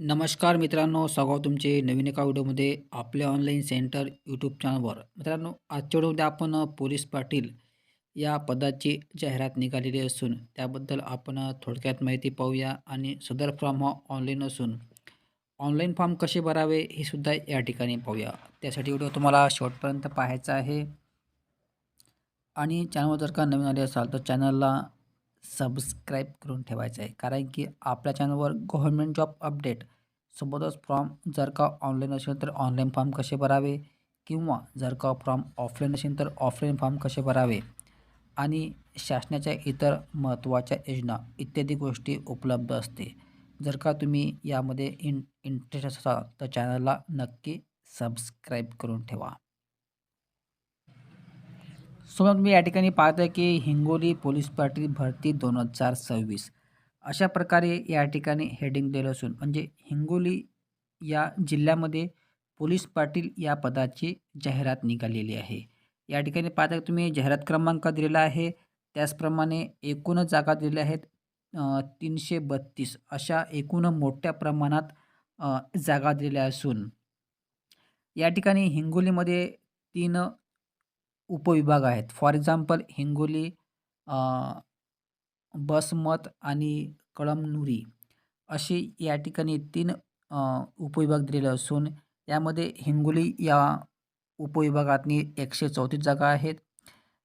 नमस्कार मित्रांनो स्वागत तुमचे नवीन एका व्हिडिओमध्ये आपल्या ऑनलाईन सेंटर यूट्यूब चॅनलवर मित्रांनो आजच्या व्हिडिओमध्ये आपण पोलीस पाटील या पदाची जाहिरात निघालेली असून त्याबद्दल आपण थोडक्यात माहिती पाहूया आणि सदर फॉर्म हा ऑनलाईन असून ऑनलाईन फॉर्म कसे भरावे हे सुद्धा या ठिकाणी पाहूया. त्यासाठी व्हिडिओ तुम्हाला शेवटपर्यंत पाहायचा आहे. आणि चॅनलवर जर का नवीन आले असाल तर चॅनलला सबस्क्राईब करून ठेवायचं आहे. कारण की आपल्या चॅनलवर गव्हर्मेंट जॉब अपडेट सोबतच फॉर्म जर का ऑनलाईन असेल तर ऑनलाईन फॉर्म कसे भरावे? किंवा जर का फॉर्म ऑफलाईन असेल तर ऑफलाईन फॉर्म कसे भरावे? आणि शासनाच्या इतर महत्त्वाच्या योजना इत्यादी गोष्टी उपलब्ध असते जर का तुम्ही यामध्ये इन इंटरेस्ट असाल तर चॅनलला नक्की सबस्क्राईब करून ठेवा. सोबत मी या ठिकाणी पाहत आहे की हिंगोली पोलीस पाटील भरती दोन हजार सव्वीस. अशा प्रकारे या ठिकाणी हेडिंग दिलं असून म्हणजे हिंगोली या जिल्ह्यामध्ये पोलीस पाटील या पदाची जाहिरात निघालेली आहे. या ठिकाणी पाहता की तुम्ही जाहिरात क्रमांक दिलेला आहे त्याचप्रमाणे एकूण जागा दिलेल्या आहेत तीनशे बत्तीस. अशा एकूण मोठ्या प्रमाणात जागा दिलेल्या असून या ठिकाणी हिंगोलीमध्ये तीन उपविभाग आहेत. फॉर एक्झाम्पल हिंगोली बसमत आणि कळमनुरी असे या ठिकाणी तीन उपविभाग दिलेले असून यामध्ये हिंगोली या उपविभागातनी एकशे चौतीस जागा आहेत.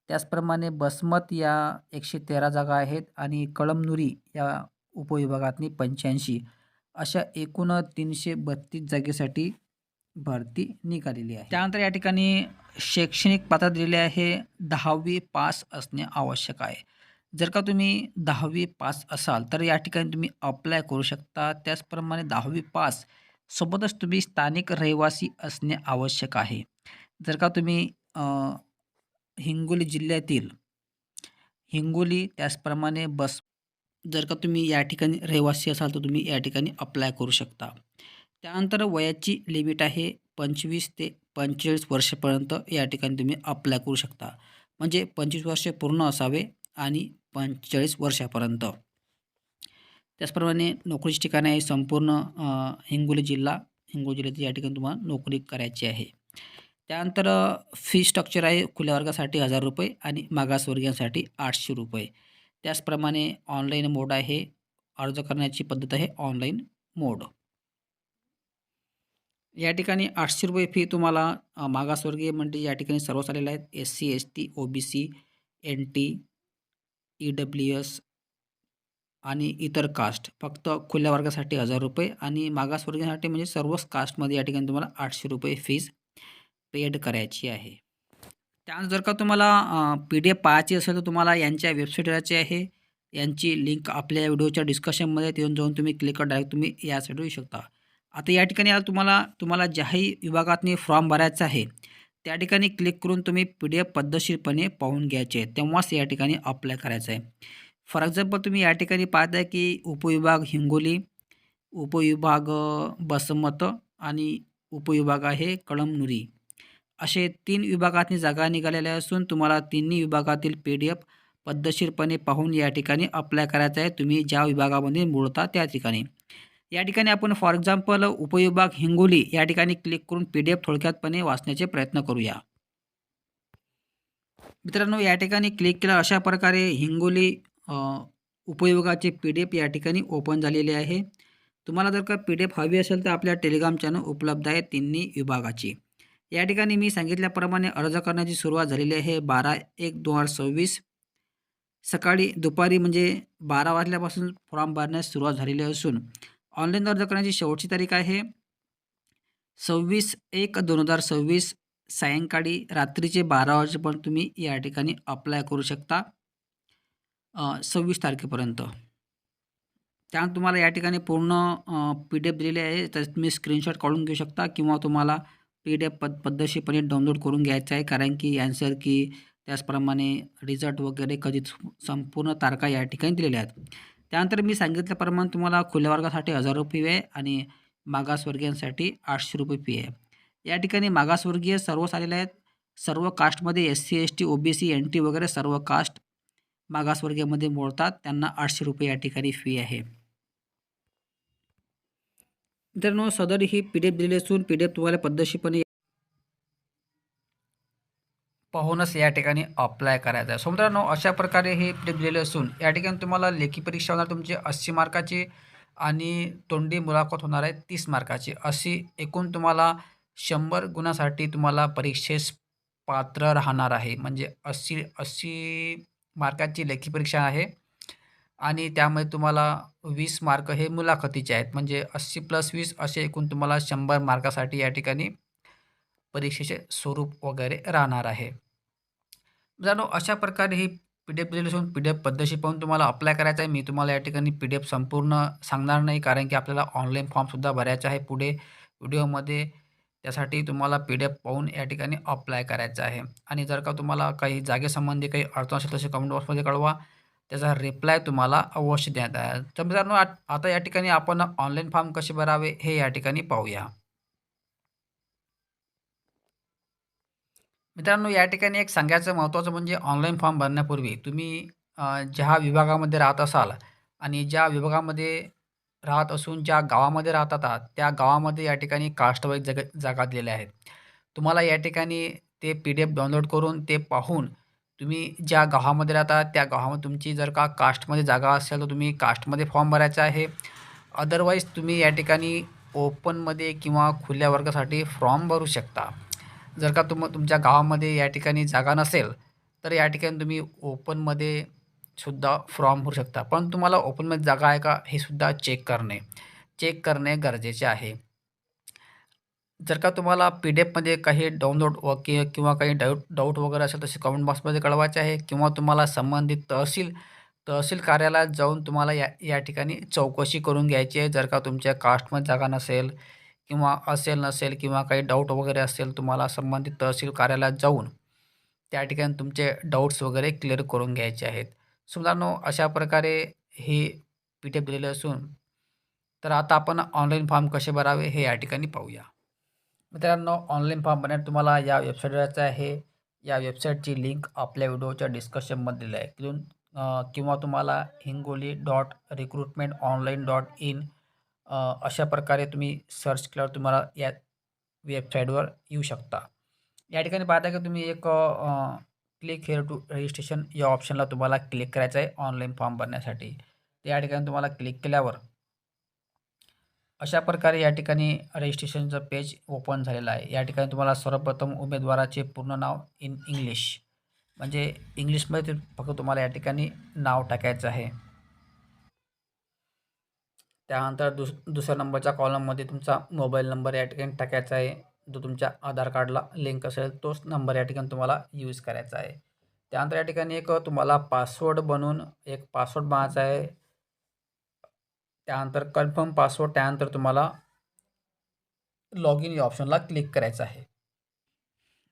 त्याचप्रमाणे बसमत या एकशे तेरा जागा आहेत आणि कळमनुरी या उपविभागातनी पंच्याऐंशी अशा एकूण तीनशे बत्तीस जागेसाठी भरती निघालेली आहे. त्यानंतर या ठिकाणी शैक्षणिक पात्र दिलेली आहे दहावी पास असणे आवश्यक आहे. जर का तुम्ही दहावी पास असाल तर या ठिकाणी तुम्ही अप्लाय करू शकता. त्याचप्रमाणे दहावी पास सोबतच तुम्ही स्थानिक रहिवासी असणे आवश्यक आहे. जर का तुम्ही हिंगोली जिल्ह्यातील हिंगोली त्याचप्रमाणे बस जर का तुम्ही या ठिकाणी रहिवासी असाल तर तुम्ही या ठिकाणी अप्लाय करू शकता. त्यानंतर वयाची लिमिट आहे पंचवीस ते पंचेचाळीस वर्षापर्यंत या ठिकाणी तुम्ही अप्लाय करू शकता. म्हणजे पंचवीस वर्षे पूर्ण असावे आणि पंचेचाळीस वर्षापर्यंत. त्याचप्रमाणे नोकरीची ठिकाणे आहे संपूर्ण हिंगोली जिल्हा. हिंगोली जिल्ह्यात या ठिकाणी तुम्हाला नोकरी करायची आहे. त्यानंतर फी स्ट्रक्चर आहे खुल्या वर्गासाठी हजार रुपये आणि मागासवर्गीयांसाठी आठशे रुपये. त्याचप्रमाणे ऑनलाईन मोड आहे. अर्ज करण्याची पद्धत आहे ऑनलाईन मोड या ठिकाणी आठशे रुपये फी तुम्हाला मागासवर्गीय म्हणजे या ठिकाणी सर्वच आलेले आहेत. S C S T O B C N T E W S आणि इतर कास्ट फक्त खुल्या वर्गासाठी हजार रुपये आणि मागासवर्गीयांसाठी म्हणजे सर्वच कास्टमध्ये या ठिकाणी तुम्हाला आठशे रुपये फीज पेड करायची आहे. त्यानंतर जर का तुम्हाला पी डी एफ पाहायची असेल तर तुम्हाला यांच्या वेबसाईट आहे. यांची लिंक आपल्या व्हिडिओच्या डिस्कशनमध्ये तिथून जाऊन तुम्ही क्लिक डायरेक्ट तुम्ही यासाठी येऊ शकता. आता या ठिकाणी आता तुम्हाला तुम्हाला ज्याही विभागातनी फॉर्म भरायचा आहे त्या ठिकाणी क्लिक करून तुम्ही पी डी एफ पद्धतशीरपणे पाहून घ्यायचे. आहे तेव्हाच या ठिकाणी अप्लाय करायचं आहे. फॉर एक्झाम्पल तुम्ही या ठिकाणी पाहताय की उपविभाग हिंगोली उपविभाग बसमत आणि उपविभाग आहे कळमनुरी. असे तीन विभागातनी जागा निघालेल्या असून तुम्हाला तिन्ही विभागातील पी डी एफ पद्धतशीरपणे पाहून या ठिकाणी अप्लाय करायचं आहे. तुम्ही ज्या विभागामध्ये मोडता त्या ठिकाणी. या ठिकाणी आपण फॉर एक्झाम्पल उपविभाग हिंगोली या ठिकाणी क्लिक करून पी डी एफ थोडक्यातपणे वाचण्याचे प्रयत्न करूया. मित्रांनो या ठिकाणी क्लिक केलं अशा प्रकारे हिंगोली उपयोगाचे पी डी एफ या ठिकाणी ओपन झालेले आहे. तुम्हाला जर का पी डी एफ हवी असेल तर आपल्या टेलिग्राम चॅनल उपलब्ध आहे तिन्ही विभागाची. या ठिकाणी मी सांगितल्याप्रमाणे अर्ज करण्याची सुरुवात झालेली आहे बारा एक दोन हजार सव्वीस. सकाळी दुपारी म्हणजे बारा वाजल्यापासून फॉर्म भरण्यास सुरुवात झालेली असून ऑनलाईन अर्ज करण्याची शेवटची तारीख आहे. सव्वीस एक दोन हजार सव्वीस सायंकाळी रात्रीचे बारा वाजेपर्यंत तुम्ही या ठिकाणी अप्लाय करू शकता. सव्वीस तारखेपर्यंत. त्यानंतर तुम्हाला या ठिकाणी पूर्ण पी डी एफ दिलेले आहे. तर तुम्ही स्क्रीनशॉट काढून घेऊ शकता किंवा तुम्हाला पी डी एफ पद पद्धतशीरपणे डाउनलोड करून घ्यायचं आहे. कारण की ॲन्सर की त्याचप्रमाणे रिझल्ट वगैरे कधी संपूर्ण तारखा या ठिकाणी दिलेल्या आहेत. त्यानंतर मी सांगितल्याप्रमाणे तुम्हाला खुल्या वर्गासाठी हजार रुपये फी आहे आणि मागासवर्गीयांसाठी आठशे रुपये फी आहे. या ठिकाणी मागासवर्गीय सर्वच आलेले आहेत. सर्व कास्टमध्ये S C S T O B C N T वगैरे सर्व कास्ट मागासवर्गीयमध्ये मोडतात. त्यांना आठशे रुपये या ठिकाणी फी आहे. मित्रांनो सदर ही पी डी एफ दिलेली असून पी डी एफ तुम्हाला पद्धतशीरपणे पाहूनच या ठिकाणी अप्लाय करायचं आहे. सो मित्रांनो अशा प्रकारे हे पी दिलेले असून या ठिकाणी तुम्हाला लेखी परीक्षा होणार तुमची अस्सी मार्काची आणि तोंडी मुलाखत होणार आहे तीस मार्काची. अशी एकूण तुम्हाला शंभर गुणासाठी तुम्हाला परीक्षेस पात्र राहणार आहे. म्हणजे अस्सी अस्सी मार्काची लेखी परीक्षा आहे. आणि त्यामध्ये तुम्हाला वीस मार्क हे मुलाखतीचे आहेत. म्हणजे अस्सी प्लस वीस असे एकूण तुम्हाला शंभर मार्कासाठी या ठिकाणी परीक्षेचे स्वरूप वगैरे राहणार आहे. मित्रांनो अशा प्रकारे ही पी डी एफ दिलेली असून पी डी एफ पद्धतशी पाहून तुम्हाला अप्लाय करायचं आहे. मी तुम्हाला या ठिकाणी पी डी एफ संपूर्ण सांगणार नाही कारण की आपल्याला ऑनलाईन फॉर्मसुद्धा भरायचा आहे पुढे व्हिडिओमध्ये. त्यासाठी तुम्हाला पी डी एफ पाहून या ठिकाणी अप्लाय करायचं आहे. आणि जर का तुम्हाला काही जागेसंबंधी काही अडचण असेल तसे कमेंट बॉक्समध्ये कळवा. त्याचा रिप्लाय तुम्हाला अवश्य देण्यात आहे तर मित्रांनो आता या ठिकाणी आपण ऑनलाईन फॉर्म कसे भरावे हे या ठिकाणी पाहूया. मित्रांनो या ठिकाणी एक सांगायचं महत्त्वाचं म्हणजे ऑनलाईन फॉर्म भरण्यापूर्वी तुम्ही ज्या विभागामध्ये राहत असाल आणि ज्या विभागामध्ये राहत असून ज्या गावामध्ये राहतात त्या गावामध्ये या ठिकाणी कास्टवाईज जग जागा दिलेल्या आहेत. तुम्हाला या ठिकाणी ते पी डी एफ डाउनलोड करून ते पाहून तुम्ही ज्या गावामध्ये राहता त्या गावामध्ये तुमची जर का कास्टमध्ये जागा असेल तर तुम्ही कास्टमध्ये फॉर्म भरायचा आहे. अदरवाईज तुम्ही या ठिकाणी ओपनमध्ये किंवा खुल्या वर्गासाठी फॉर्म भरू शकता. जर का तुम तुमच्या गावामध्ये या ठिकाणी जागा नसेल तर या ठिकाणी तुम्ही ओपनमध्ये सुद्धा फॉर्म भरू शकता. पण तुम्हाला ओपनमध्ये जागा आहे का हे सुद्धा चेक करणे. चेक करणे गरजेचे आहे. जर का तुम्हाला पी डी एफमध्ये काही डाउनलोड व कि किंवा काही डाऊट डाऊट वगैरे असेल तसे कमेंट बॉक्समध्ये कळवायचे आहे. किंवा तुम्हाला संबंधित तहसील तहसील कार्यालयात जाऊन तुम्हाला या या ठिकाणी चौकशी करून घ्यायची आहे. जर का तुमच्या कास्टमध्ये जागा नसेल किंवा असेल नसेल किंवा काही डाऊट वगैरे असेल तुम्हाला संबंधित तहसील कार्यालयात जाऊन त्या ठिकाणी तुमचे डाऊट्स वगैरे क्लिअर करून घ्यायचे आहेत. सुधानो अशा प्रकारे हे पी टी एफ दिलेले असून तर आता आपण ऑनलाईन फॉर्म कसे भरावे हे या ठिकाणी पाहूया. मित्रांनो ऑनलाईन फॉर्म भरण्यात तुम्हाला या वेबसाईटवरचं जायचं आहे. या वेबसाईटची लिंक आपल्या व्हिडिओच्या डिस्कशनमध्ये दिली आहे. किंवा तुम्हाला Hingoli dot recruitment online dot in अशा प्रकारे तुम्ही सर्च केल्यावर तुम्हाला या वेबसाईटवर येऊ शकता. या ठिकाणी पाहता की तुम्ही एक क्लिक हेअर टू रजिस्ट्रेशन या ऑप्शनला तुम्हाला क्लिक करायचं आहे ऑनलाईन फॉर्म भरण्यासाठी. या ठिकाणी तुम्हाला क्लिक केल्यावर अशा प्रकारे या ठिकाणी रजिस्ट्रेशनचं पेज ओपन झालेलं आहे. या ठिकाणी तुम्हाला सर्वप्रथम उमेदवाराचे पूर्ण नाव इन इंग्लिश म्हणजे इंग्लिशमध्ये फक्त तुम्हाला या ठिकाणी नाव टाकायचं आहे. त्यानंतर दुस दुसऱ्या नंबरच्या कॉलममध्ये तुमचा मोबाईल नंबर या ठिकाणी टाकायचा आहे. जो तुमच्या आधार कार्डला लिंक असेल तोच नंबर या ठिकाणी तुम्हाला यूज करायचा आहे. त्यानंतर या ठिकाणी एक तुम्हाला पासवर्ड बनवून एक पासवर्ड बनायचा आहे. त्यानंतर कन्फर्म पासवर्ड त्यानंतर तुम्हाला लॉग इन या ऑप्शनला क्लिक करायचं आहे.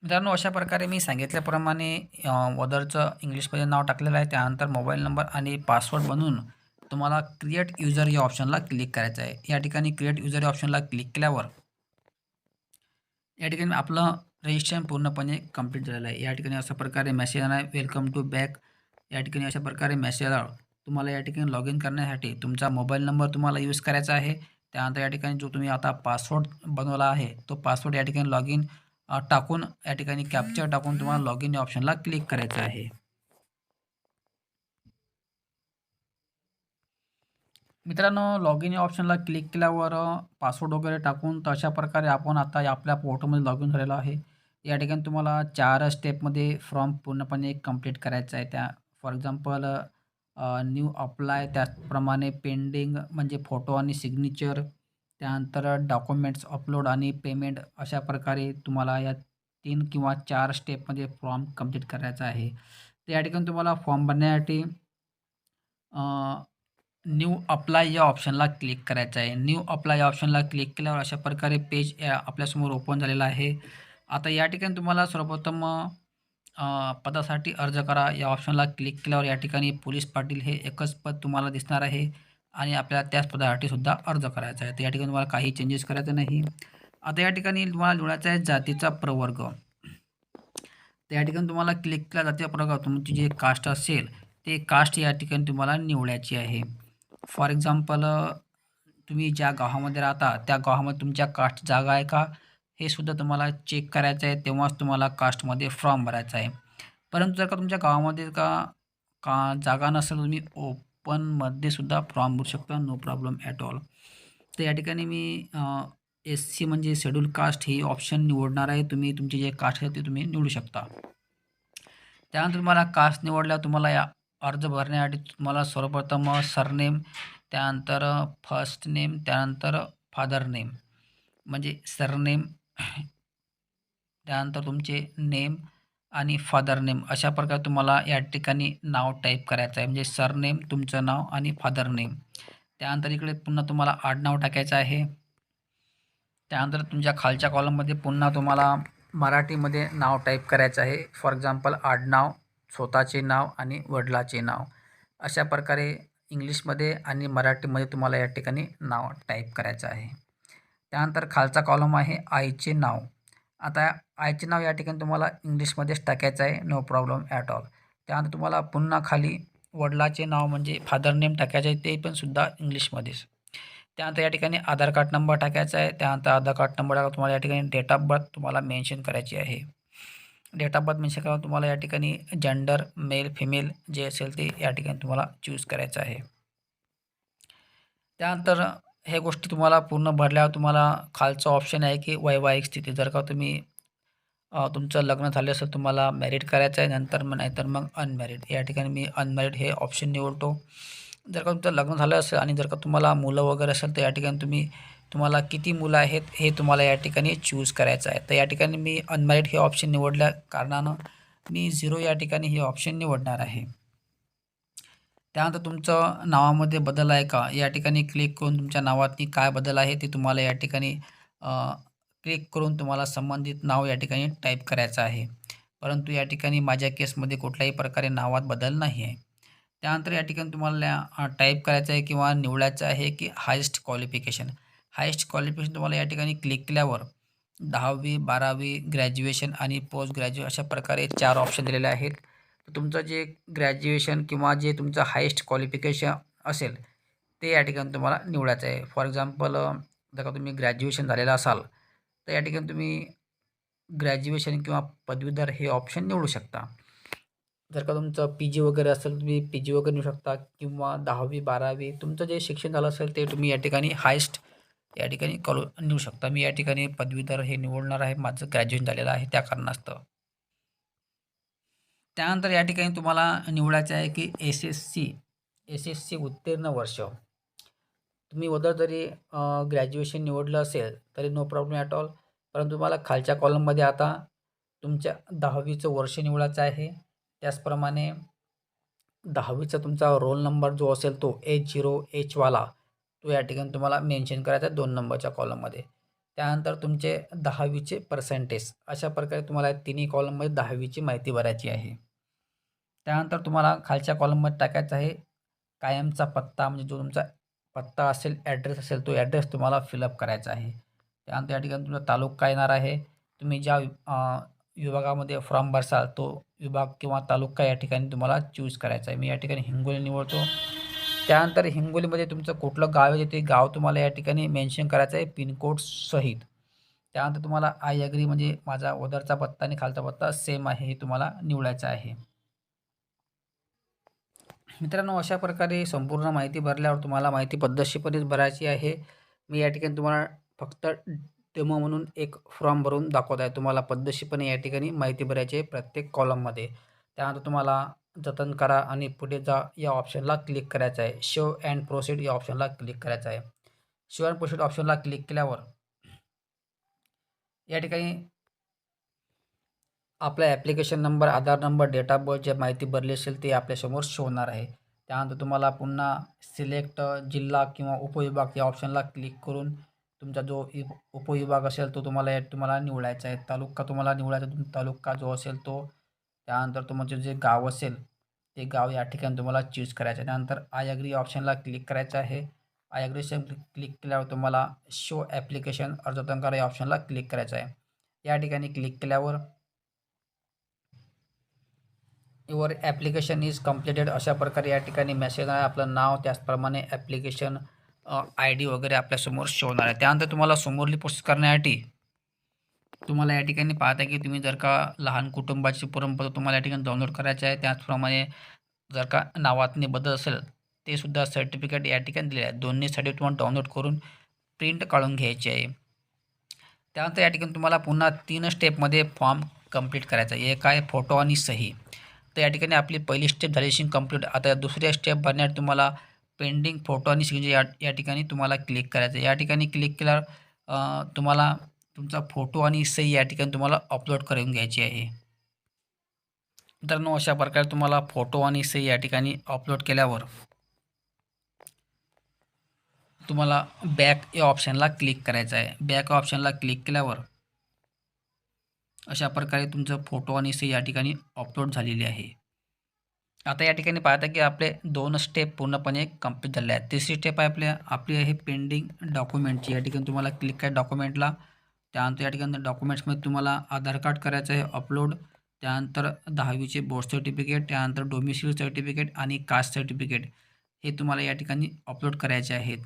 मित्रांनो अशा प्रकारे मी सांगितल्याप्रमाणे वदरचं इंग्लिशमध्ये नाव टाकलेलं आहे. त्यानंतर मोबाईल नंबर आणि पासवर्ड बनवून तुम्हाला क्रिएट युजर या ऑप्शनला क्लिक करायचं आहे. या ठिकाणी क्रिएट युजर या ऑप्शनला क्लिक केल्यावर या ठिकाणी आपलं रजिस्ट्रेशन पूर्णपणे कंप्लीट झालेलं आहे. या ठिकाणी अशा प्रकारे मेसेज आहे. वेलकम टू बॅक या ठिकाणी अशा प्रकारे मेसेज आला तुम्हाला या ठिकाणी लॉग इन करण्यासाठी तुमचा मोबाईल नंबर तुम्हाला यूज करायचा आहे. त्यानंतर या ठिकाणी जो तुम्ही आता पासवर्ड बनवला आहे तो पासवर्ड या ठिकाणी लॉग इन टाकून या ठिकाणी कॅप्चर टाकून तुम्हाला लॉग इन या ऑप्शनला क्लिक करायचं आहे. मित्रांनो लॉग इन या ऑप्शनला क्लिक केल्यावर पासवर्ड वगैरे टाकून तर अशा प्रकारे आपण आता आपल्या पोर्टलमध्ये लॉग इन झालेलो आहे. या ठिकाणी तुम्हाला चार स्टेपमध्ये फॉर्म पूर्णपणे कंप्लीट करायचा आहे. त्या फॉर एक्झाम्पल न्यू अप्लाय त्याचप्रमाणे पेंडिंग म्हणजे फोटो आणि सिग्नेचर त्यानंतर डॉक्युमेंट्स अपलोड आणि पेमेंट अशा प्रकारे तुम्हाला या तीन किंवा चार स्टेपमध्ये फॉर्म कंप्लीट करायचा आहे. तर या ठिकाणी तुम्हाला फॉर्म भरण्यासाठी न्यू अप्लाय या ऑप्शनला क्लिक करायचं आहे. न्यू अप्लाय या ऑप्शनला क्लिक केल्यावर अशा प्रकारे पेज आपल्यासमोर ओपन झालेला आहे. आता या ठिकाणी तुम्हाला सर्वप्रथम पदासाठी अर्ज करा. या ऑप्शनला क्लिक केल्यावर या ठिकाणी पोलीस पाटील हे एकच पद तुम्हाला दिसणार आहे. आणि आपल्याला त्याच पदासाठी सुद्धा अर्ज करायचा आहे. तर या ठिकाणी तुम्हाला काही चेंजेस करायचं नाही. आता या ठिकाणी तुम्हाला निवडायचा आहे जातीचा प्रवर्ग. तर या ठिकाणी तुम्हाला क्लिक केला जातीचा प्रवर्ग. तुमची जे कास्ट असेल ते कास्ट या ठिकाणी तुम्हाला निवडायची आहे. फॉर एक्झाम्पल तुम्ही ज्या गावामध्ये राहता त्या गावामध्ये तुमच्या कास्ट जागा आहे का? हे सुद्धा तुम्हाला चेक करायचं आहे तेव्हाच तुम्हाला कास्टमध्ये फॉर्म भरायचा आहे. परंतु जर का तुमच्या गावामध्ये का का जागा नसेल तुम्ही ओपनमध्ये सुद्धा फॉर्म भरू शकता नो प्रॉब्लेम ॲट ऑल तर या ठिकाणी मी एस सी म्हणजे शेड्यूल कास्ट ही ऑप्शन निवडणार आहे. तुम्ही तुमचे जे कास्ट आहे ते तुम्ही निवडू शकता. त्यानंतर तुम्हाला कास्ट निवडल्यावर तुम्हाला या अर्ज भरण्यासाठी तुम्हाला सर्वप्रथम सरनेम त्यानंतर फर्स्ट नेम त्यानंतर फादर नेम म्हणजे सरनेम त्यानंतर तुमचे नेम आणि फादर नेम अशा प्रकारे तुम्हाला या ठिकाणी नाव टाईप करायचं आहे. म्हणजे सरनेम तुमचं नाव आणि फादर नेम त्यानंतर इकडे पुन्हा तुम्हाला आडनाव टाकायचं आहे. त्यानंतर तुमच्या खालच्या कॉलममध्ये पुन्हा तुम्हाला मराठीमध्ये नाव टाईप करायचं आहे. फॉर एक्झाम्पल आडनाव स्वतःचे नाव आणि वडिलाचे नाव. अशा प्रकारे इंग्लिशमध्ये आणि मराठीमध्ये तुम्हाला या ठिकाणी नाव टाईप करायचं आहे. त्यानंतर खालचा कॉलम आहे आईचे नाव. आता आईचे नाव या ठिकाणी तुम्हाला इंग्लिशमध्येच टाकायचं आहे नो प्रॉब्लेम ॲट ऑल त्यानंतर तुम्हाला पुन्हा खाली वडिलाचे नाव म्हणजे फादर नेम टाकायचं आहे ते पण सुद्धा इंग्लिशमध्येच. त्यानंतर या ठिकाणी आधार कार्ड नंबर टाकायचा आहे. त्यानंतर आधार कार्ड नंबर तुम्हाला या ठिकाणी डेट ऑफ बर्थ तुम्हाला मेन्शन करायची आहे. डेट ऑफ बर्थ मेन्शन करा तुम्हाला या ठिकाणी जेंडर मेल फिमेल जे असेल ते या ठिकाणी तुम्हाला चूज करायचं आहे. त्यानंतर हे गोष्टी तुम्हाला पूर्ण भरल्यावर तुम्हाला खालचं ऑप्शन आहे की वैवाहिक स्थिती. जर का तुम्ही तुमचं लग्न झालं असेल तुम्हाला मॅरिड करायचं आहे नंतर मग नाहीतर मग अनमॅरिड या ठिकाणी मी अनमॅरिड हे ऑप्शन निवडतो. जर का तुमचं लग्न झालं असेल आणि जर का तुम्हाला मुलं वगैरे असेल तर या ठिकाणी तुम्ही तुम्हाला किती मुलं आहेत हे तुम्हाला या ठिकाणी चूज करायचं आहे. तर या ठिकाणी मी अनमॅरिड हे ऑप्शन निवडल्या कारणानं मी झिरो या ठिकाणी हे ऑप्शन निवडणार आहे. त्यानंतर तुमचं नावामध्ये बदल आहे का? या ठिकाणी क्लिक करून तुमच्या नावात काय बदल आहे ते तुम्हाला या ठिकाणी क्लिक करून तुम्हाला संबंधित नाव या ठिकाणी टाईप करायचं आहे. परंतु या ठिकाणी माझ्या केसमध्ये कुठल्याही प्रकारे नावात बदल नाही आहे. त्यानंतर या ठिकाणी तुम्हाला टाईप करायचं आहे किंवा निवडायचं आहे की हायेस्ट क्वालिफिकेशन हायेस्ट क्वालिफिकेशन तुम्हाला या ठिकाणी क्लिक केल्यावर दहावी बारावी ग्रॅज्युएशन आणि पोस्ट ग्रॅज्युएशन अशा प्रकारे चार ऑप्शन दिलेले आहेत. तुमचं जे ग्रॅज्युएशन किंवा जे तुमचं हायेस्ट क्वालिफिकेशन असेल ते या ठिकाणी तुम्हाला निवडायचं आहे. फॉर एक्झाम्पल जर का तुम्ही ग्रॅज्युएशन झालेलं असाल तर या ठिकाणी तुम्ही ग्रॅज्युएशन किंवा पदवीधर हे ऑप्शन निवडू शकता. जर का तुमचं पी जी वगैरे असेल तुम्ही पी जी वगैरे निवडू शकता किंवा दहावी बारावी तुमचं जे शिक्षण झालं असेल ते तुम्ही या ठिकाणी हायस्ट या ठिकाणी कळू निवडू शकता. मी या ठिकाणी पदवीधर हे निवडणार आहे. माझं ग्रॅज्युएशन झालेलं आहे. त्या कारणास्तव. त्यानंतर या ठिकाणी तुम्हाला निवडायचं आहे की S S C S S C उत्तीर्ण वर्ष. तुम्ही वदर जरी ग्रॅज्युएशन निवडलं असेल तरी नो प्रॉब्लेम ॲट ऑल परंतु तुम्हाला खालच्या कॉलममध्ये आता तुमच्या दहावीचं वर्ष निवडायचं आहे. त्याचप्रमाणे दहावीचा तुमचा रोल नंबर जो असेल तो एच झिरो एचवाला तो या ठिकाणी तुम्हाला मेन्शन करायचा आहे दोन नंबरच्या कॉलममध्ये त्यानंतर तुमचे दहावीचे पर्सेंटेज अशा प्रकारे तुम्हाला तिन्ही कॉलममध्ये दहावीची माहिती भरायची आहे. त्यानंतर तुम्हाला खालच्या कॉलममध्ये टाकायचं आहे कायमचा पत्ता म्हणजे जो तुमचा पत्ता असेल ॲड्रेस असेल तो ॲड्रेस तुम्हाला फिलअप करायचा आहे. त्यानंतर या ठिकाणी तुमचा तालुका येणार आहे तुम्ही ज्या विभागामध्ये फॉर्म भरसाल तो विभाग किंवा तालुका या ठिकाणी तुम्हाला चूज करायचा आहे. मी या ठिकाणी हिंगोली निवडतो त्यानंतर हिंगोलीमध्ये तुमचं कुठलं गाव आहे? ते गाव तुम्हाला या ठिकाणी मेन्शन करायचं आहे पिनकोड सहित. त्यानंतर तुम्हाला आय अग्री म्हणजे माझा ओदरचा पत्ता आणि खालचा पत्ता सेम आहे हे तुम्हाला निवडायचं आहे. मित्रांनो अशा प्रकारे संपूर्ण माहिती भरल्यावर तुम्हाला माहिती पद्धतशीरपणेच भरायची आहे. मी या ठिकाणी तुम्हाला फक्त डेमो म्हणून एक फॉर्म भरून दाखवत आहे. तुम्हाला पद्धतशीरपणे या ठिकाणी माहिती भरायची आहे प्रत्येक कॉलममध्ये त्यानंतर तुम्हाला जतन करा आणि पुढे जा या ऑप्शनला क्लिक करायचं आहे. शो अँड प्रोसीड या ऑप्शनला क्लिक करायचं आहे. शो अँड प्रोसीड ऑप्शनला क्लिक केल्यावर या ठिकाणी आपला application number Aadhaar number date of birth जे माहिती भरली असेल ते आपल्यासमोर शो होणार आहे. त्यानंतर तुम्हाला पुन्हा सिलेक्ट जिल्हा किंवा उपविभाग या ऑप्शनला क्लिक करून तुमचा जो उपविभाग असेल तो तुम्हाला तुम्हाला निवडायचा आहे. तालुका तुम्हाला निवडायचा तुम तालुका जो असेल तो त्यानंतर तुमचं जे गाव असेल ते गाव या ठिकाणी तुम्हाला चूज करायचं आहे. त्यानंतर आय अग्री ऑप्शनला क्लिक करायचं आहे. आय अग्रीशन क्लिक केल्यावर तुम्हाला शो ॲप्लिकेशन अर्जतंकार या ऑप्शनला क्लिक करायचं आहे. या ठिकाणी क्लिक केल्यावर युअर ॲप्लिकेशन इज कम्प्लिटेड अशा प्रकारे या ठिकाणी मेसेज आहे. आपलं नाव त्याचप्रमाणे ॲप्लिकेशन आय डी वगैरे आपल्यासमोर शो होणार आहे. त्यानंतर तुम्हाला समोरली प्रोसेस करण्यासाठी तुम्हाला या ठिकाणी पाहता की तुम्ही जर का लहान कुटुंबाची परंपरा तुम्हाला या ठिकाणी डाउनलोड करायची आहे त्याचप्रमाणे जर का नावातनी बदल असेल ते सुद्धा सर्टिफिकेट या ठिकाणी दिले आहे दोन्ही तुम्हाला डाउनलोड करून प्रिंट काढून घ्यायची आहे. त्यानंतर या ठिकाणी तुम्हाला पुन्हा तीन स्टेपमध्ये फॉर्म कंप्लीट करायचा आहे. एक आहे फोटो आणि सही. तर या ठिकाणी आपली पहिली स्टेप झाली कंप्लीट आता दुसऱ्या स्टेप भरण्यासाठी तुम्हाला पेंडिंग फोटो आणि सिग्नेचर या या ठिकाणी तुम्हाला क्लिक करायचं आहे. या ठिकाणी क्लिक केल्यावर तुम्हाला तुमचा फोटो आणि सही या ठिकाणी तुम्हाला अपलोड करून घ्यायची आहे. मित्रांनो अशा प्रकारे तुम्हाला फोटो आणि सही या ठिकाणी अपलोड केल्यावर तुम्हाला बॅक या ऑप्शनला क्लिक करायचं आहे. बॅक ऑप्शनला क्लिक केल्यावर अशा प्रकारे तुमचं फोटो आणि सही या ठिकाणी अपलोड झालेली आहे. आता या ठिकाणी पाहता की आपले दोन स्टेप पूर्णपणे कंप्लीट झाले आहेत. तिसरी स्टेप आहे आपल्या आपली आहे पेंडिंग डॉक्युमेंटची या ठिकाणी तुम्हाला क्लिक काय डॉक्युमेंटला त्यानंतर या ठिकाणी डॉक्युमेंट्समध्ये तुम्हाला आधार कार्ड करायचं आहे अपलोड त्यानंतर दहावीचे बोर्ड सर्टिफिकेट त्यानंतर डोमिसिल सर्टिफिकेट आणि कास्ट सर्टिफिकेट हे तुम्हाला या ठिकाणी अपलोड करायचे आहेत.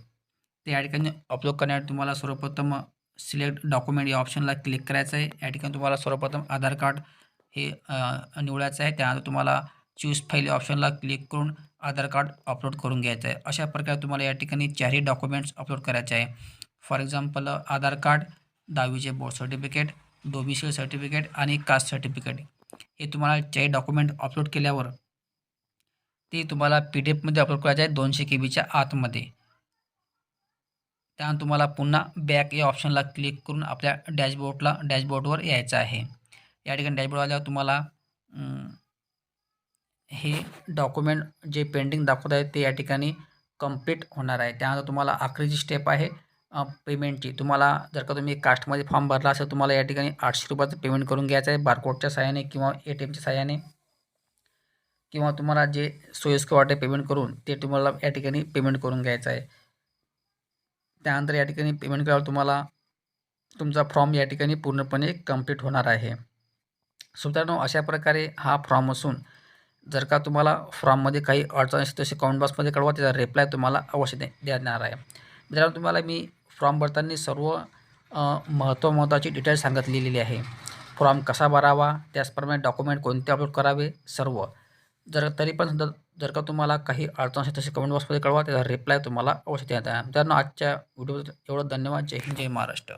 ते या ठिकाणी अपलोड करण्यासाठी तुम्हाला सर्वप्रथम सिलेक्ट डॉक्युमेंट या ऑप्शनला क्लिक करायचं आहे. या ठिकाणी तुम्हाला सर्वप्रथम आधार कार्ड हे निवडायचं आहे. त्यानंतर तुम्हाला चूज फाईल ऑप्शनला क्लिक करून आधार कार्ड अपलोड करून घ्यायचं आहे. अशा प्रकारे तुम्हाला या ठिकाणी चारही डॉक्युमेंट्स अपलोड करायचे आहे. फॉर एक्झाम्पल आधार कार्ड दहावीचे बोर्ड सर्टिफिकेट डोमिसिल सर्टिफिकेट आणि कास्ट सर्टिफिकेट हे तुम्हाला चारही डॉक्युमेंट अपलोड केल्यावर ते तुम्हाला पी डी एफमध्ये अपलोड करायचे आहे दोनशे के बीच्या आतमध्ये. त्यानंतर तुम्हाला पुन्हा बॅक या ऑप्शनला क्लिक करून आपल्या डॅशबोर्डला डॅशबोर्डवर यायचं आहे. या ठिकाणी डॅशबोर्ड आल्यावर तुम्हाला हे डॉक्युमेंट जे पेंडिंग दाखवत आहे ते या ठिकाणी कंप्लीट होणार आहे. त्यानंतर तुम्हाला आखरीची स्टेप आहे. पेमेंटची तुम्हाला जर का तुम्ही कास्टमध्ये फॉर्म भरला असेल तुम्हाला या ठिकाणी आठशे रुपयाचं पेमेंट करून घ्यायचं आहे बारकोडच्या सहाय्याने किंवा ए टी एमच्या सहाय्याने. किंवा तुम्हाला जे सोयीस्कर वाटे पेमेंट करून ते तुम्हाला या ठिकाणी पेमेंट करून घ्यायचं आहे. त्यानंतर या ठिकाणी पेमेंट केल्यावर तुम्हाला तुमचा फॉर्म या ठिकाणी पूर्णपणे कंप्लीट होणार आहे. सो अशा प्रकारे हा फॉर्म असून जर का तुम्हाला फॉर्ममध्ये काही अडचण असेल तसे कॉमेंट बॉक्समध्ये कळवा त्याचा रिप्लाय तुम्हाला अवश्य दे देणार आहे. मित्रांनो तुम्हाला मी फॉर्म भरताना सर्व महत्त्व महत्त्वाची डिटेल्स सांगितलेली आहे. फॉर्म कसा भरावा त्याचप्रमाणे डॉक्युमेंट कोणते अपलोड करावे सर्व. जर तरी पण जर का तुम्हाला काही अडचण असेल तसे कमेंट बॉक्समध्ये कळवा त्याचा रिप्लाय तुम्हाला अवश्य देण्यात आहे मित्रांनो आजच्या व्हिडिओ एवढं. धन्यवाद. जय हिंद जय महाराष्ट्र.